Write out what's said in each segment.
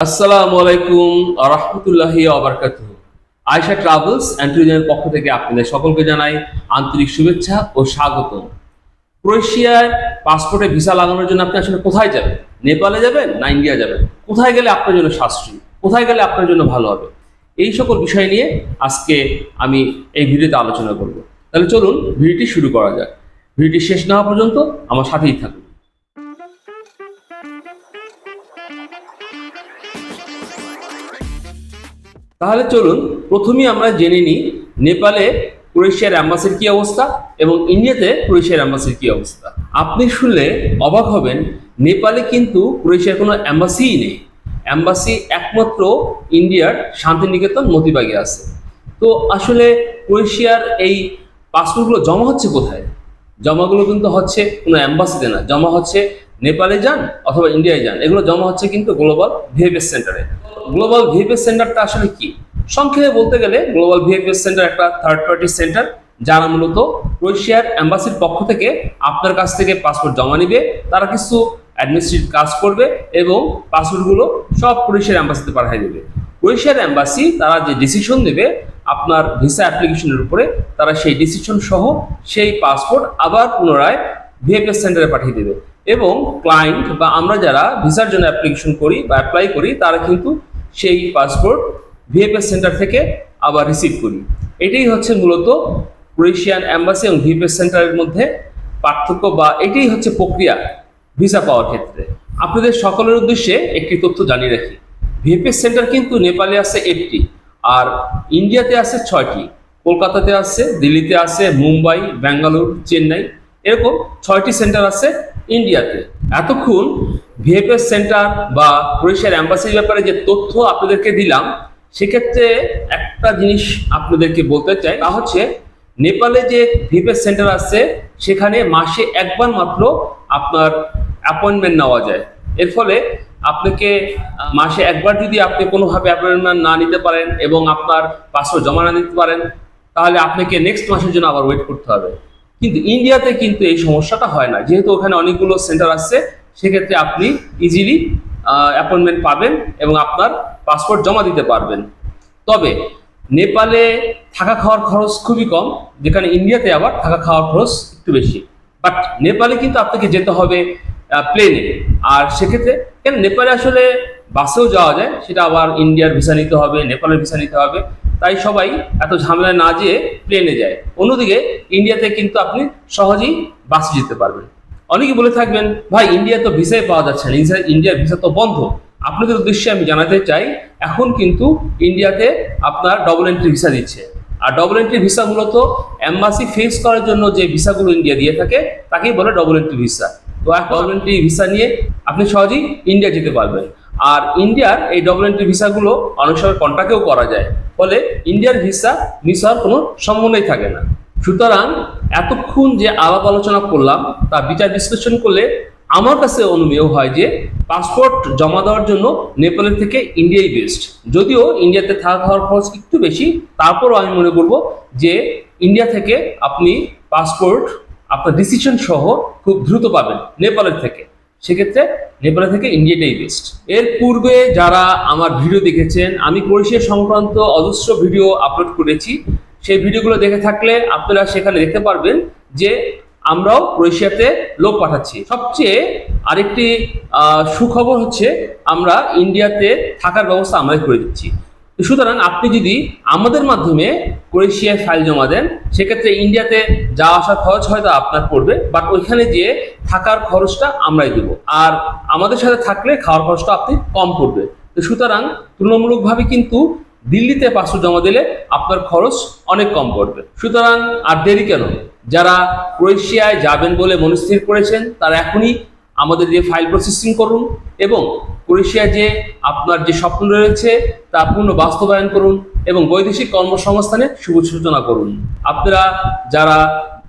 আসসালামু আলাইকুম রহমতুল্লাহি আবরকাত আয়সা ট্রাভেলস অ্যান্ড ট্যুরিজমের পক্ষ থেকে আপনাদের সকলকে জানাই আন্তরিক শুভেচ্ছা ও স্বাগতম। ক্রোয়েশিয়ায় পাসপোর্টে ভিসা লাগানোর জন্য আপনি আসলে কোথায় যাবেন? নেপালে যাবেন না ইন্ডিয়া যাবেন? কোথায় গেলে আপনার জন্য সাশ্রয়ী? কোথায় গেলে আপনার জন্য ভালো হবে? এই সকল বিষয় নিয়ে আজকে আমি এই ভিডিওতে আলোচনা করব। তাহলে চলুন ভিডিওটি শুরু করা যাক। ভিডিওটি শেষ না হওয়া পর্যন্ত আমার সাথেই থাকুন। তাহলে চলুন প্রথমেই আমরা জেনে নিই নেপালে ক্রোয়েশিয়ার অ্যাম্বাসির কি অবস্থা এবং ইন্ডিয়াতে ক্রোয়েশিয়ার অ্যাম্বাসির কি অবস্থা। আপনি শুনলে অবাক হবেন, নেপালে কিন্তু ক্রোয়েশিয়ার কোনো অ্যাম্বাসিই নেই। অ্যাম্বাসি একমাত্র ইন্ডিয়ার শান্তিনিকেতন মতিবাগে আছে। তো আসলে ক্রোয়েশিয়ার এই পাসপোর্টগুলো জমা হচ্ছে কোথায়? জমাগুলো কিন্তু হচ্ছে কোনো অ্যাম্বাসিতে না, জমা হচ্ছে নেপালে যান অথবা ইন্ডিয়ায় যান, এগুলো জমা হচ্ছে কিন্তু গ্লোবাল ভিএফএস সেন্টারে গ্লোবাল ভিএফএস সেন্টারটা আসলে কি? সংক্ষেপে বলতে গেলে গ্লোবাল ভিএফএস সেন্টার একটা থার্ড পার্টি সেন্টার যারা মূলত ক্রোয়েশিয়ার অ্যাম্বাসির পক্ষ থেকে আপনার কাছ থেকে পাসপোর্ট জমা নিবে, তারা কিছু অ্যাডমিনিস্ট্রেটিভ কাজ করবে এবং পাসপোর্টগুলো সব ক্রোয়েশিয়ার অ্যাম্বাসিতে পাঠিয়ে দেবে। ক্রোয়েশিয়ার অ্যাম্বাসি তারা যে ডিসিশন নেবে আপনার ভিসা অ্যাপ্লিকেশনের উপরে তারা সেই ডিসিশন সহ সেই পাসপোর্ট আবার পুনরায় ভিএফএস সেন্টারে পাঠিয়ে দেবে। এবং ক্লায়েন্ট বা আমরা যারা ভিসার জন্য অ্যাপ্লিকেশন করি বা অ্যাপ্লাই করি, তারা কিন্তু সেই পাসপোর্ট ভিএফএস সেন্টার থেকে আবার রিসিভ করি। এটাই হচ্ছে মূলত ক্রোয়েশিয়ান অ্যাম্বাসি এবং ভিএফএস সেন্টারের মধ্যে পার্থক্য বা এটাই হচ্ছে প্রক্রিয়া ভিসা পাওয়ার ক্ষেত্রে। আপনাদের সকলের উদ্দেশ্যে একটি তথ্য জানিয়ে রাখি। ভিএফএস সেন্টার কিন্তু নেপালে আছে একটি আর ইন্ডিয়াতে আছে ছয়টি। কলকাতাতে আছে, দিল্লিতে আছে, মুম্বাই, ব্যাঙ্গালোর, চেন্নাই। এরকম ছয়টি সেন্টার আছে ইন্ডিয়াতে। এতক্ষণ ভিএফএস সেন্টার বা ক্রোয়েশিয়ার অ্যাম্বাসির ব্যাপারে যে তথ্য আপনাদেরকে দিলাম, সেক্ষেত্রে একটা জিনিস আপনাদেরকে বলতে চাই, তা হচ্ছে নেপালে যে ভিএফএস সেন্টার আছে, সেখানে মাসে একবার মাত্র আপনার অ্যাপয়েন্টমেন্ট নেওয়া যায়। এর ফলে আপনাকে মাসে একবার যদি আপনি কোনোভাবে অ্যাপয়েন্টমেন্ট না নিতে পারেন এবং আপনার পাসপোর্ট জমা না নিতে পারেন, তাহলে আপনাকে নেক্সট মাসের জন্য আবার ওয়েট করতে হবে। কিন্তু ইন্ডিয়াতে কিন্তু এই সমস্যাটা হয় না। যেহেতু ওখানে অনেকগুলো সেন্টার আছে, সেক্ষেত্রে আপনি ইজিলি অ্যাপয়েন্টমেন্ট পাবেন এবং আপনার পাসপোর্ট জমা দিতে পারবেন। তবে নেপালে থাকা খাওয়ার খরচ খুবই কম, যেখানে ইন্ডিয়াতে আবার থাকা খাওয়ার খরচ একটু বেশি। বাট নেপালে কিন্তু আপনাকে যেতে হবে প্লেনে আর সেক্ষেত্রে, কেন নেপালে আসলে বাসেও যাওয়া যায়, সেটা আবার ইন্ডিয়ার ভিসা নিতে হবে, নেপালের ভিসা নিতে হবে। তাই সবাই এত ঝামেলায় না যেয়ে প্লেনে যায়। অন্যদিকে ইন্ডিয়াতে কিন্তু আপনি সহজেই বাসে যেতে পারবেন। অনেকে বলে থাকবেন, ভাই ইন্ডিয়া তো ভিসাই পাওয়া যাচ্ছে না ইন্ডিয়ার ভিসা তো বন্ধ। আপনাদের উদ্দেশ্যে আমি জানাতে চাই, এখন কিন্তু ইন্ডিয়াতে আপনার ডবল এন্ট্রি ভিসা দিচ্ছে। আর ডবল এন্ট্রি ভিসা মূলত এম্বাসি ফেস করার জন্য যে ভিসাগুলো ইন্ডিয়া দিয়ে থাকে, তাকেই বলে ডবল এন্ট্রি ভিসা তো ডবল এন্ট্রি ভিসা নিয়ে আপনি সহজেই ইন্ডিয়া যেতে পারবেন। আর ইন্ডিয়ার এই ডবল এন্ট্রি ভিসাগুলো অনেক সময় কন্ট্রাক্টেও করা যায়। ফলে ইন্ডিয়ার ভিসা মিস হওয়ার কোনো সম্ভাবনাই থাকে না। সুতরাং এতক্ষণ যে আলাপ আলোচনা করলাম, তা বিচার বিশ্লেষণ করলে আমার কাছে অনুমেয় হয় যে পাসপোর্ট জমা দেওয়ার জন্য নেপালের থেকে ইন্ডিয়াই বেস্ট যদিও ইন্ডিয়াতে থাকা খাওয়ার খরচ একটু বেশি, তারপরও আমি মনে করব যে ইন্ডিয়া থেকে আপনি পাসপোর্ট আপনার ডিসিশন সহ খুব দ্রুত পাবেন নেপালের থেকে। সেক্ষেত্রে নেপালের থেকে ইন্ডিয়াটাই বেস্ট এর পূর্বে যারা আমার ভিডিও দেখেছেন, আমি ক্রোয়েশিয়া সংক্রান্ত অজস্র ভিডিও আপলোড করেছি। সেই ভিডিওগুলো দেখে থাকলে আপনারা সেখানে দেখতে পারবেন যে আমরাও ক্রোয়েশিয়াতে লোক পাঠাচ্ছি। সবচেয়ে আরেকটি সুখবর হচ্ছে আমরা ইন্ডিয়াতে থাকার ব্যবস্থা আমরাই করে দিচ্ছি। সুতরাং আপনি যদি আমাদের মাধ্যমে ক্রোয়েশিয়ায় ফাইল জমা দেন, সেক্ষেত্রে ইন্ডিয়াতে যাওয়া আসার খরচ হয়তো আপনার পড়বে বাট ওইখানে গিয়ে থাকার খরচটা আমরাই দেবো। আর আমাদের সাথে থাকলে খাওয়ার খরচটা আপনি কম পড়বে। তো সুতরাং তুলনামূলকভাবে কিন্তু দিল্লিতে পাসপোর্ট জমা দিলে আপনার খরচ অনেক কম পড়বে। সুতরাং আর দেরি কেন? যারা ক্রোয়েশিয়ায় যাবেন বলে মনস্থির করেছেন, তারা এখনই আমাদের যে ফাইল প্রসেসিং করুন এবং ক্রোয়েশিয়া যে আপনার যে স্বপ্ন রয়েছে তা পূর্ণ বাস্তবায়ন করুন এবং বৈদেশিক কর্মসংস্থানের শুভ সূচনা করুন। আপনারা যারা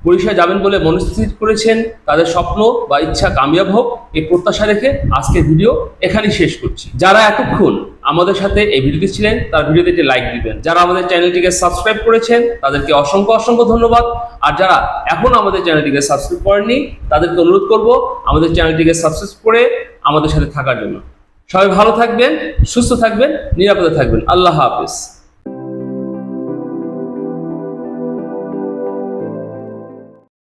ক্রোয়েশিয়া যাবেন বলে মনস্থির করেছেন, তাদের স্বপ্ন বা ইচ্ছা কামিয়াব হোক, এই প্রত্যাশা রেখে আজকের ভিডিও এখানেই শেষ করছি। যারা এতক্ষণ আমাদের সাথে এই ভিডিওতে ছিলেন, তার ভিডিওতে একটি লাইক দিবেন। যারা আমাদের চ্যানেলটিকে সাবস্ক্রাইব করেছেন, তাদেরকে অসংখ্য অসংখ্য ধন্যবাদ। আর যারা এখন আমাদের চ্যানেলটিকে সাবস্ক্রাইব করেননি, তাদেরকে অনুরোধ করব আমাদের চ্যানেলটিকে সাবস্ক্রাইব করে আমাদের সাথে থাকার জন্য। সবাই ভালো থাকবেন, সুস্থ থাকবেন, নিরাপদে থাকবেন। আল্লাহ হাফিজ।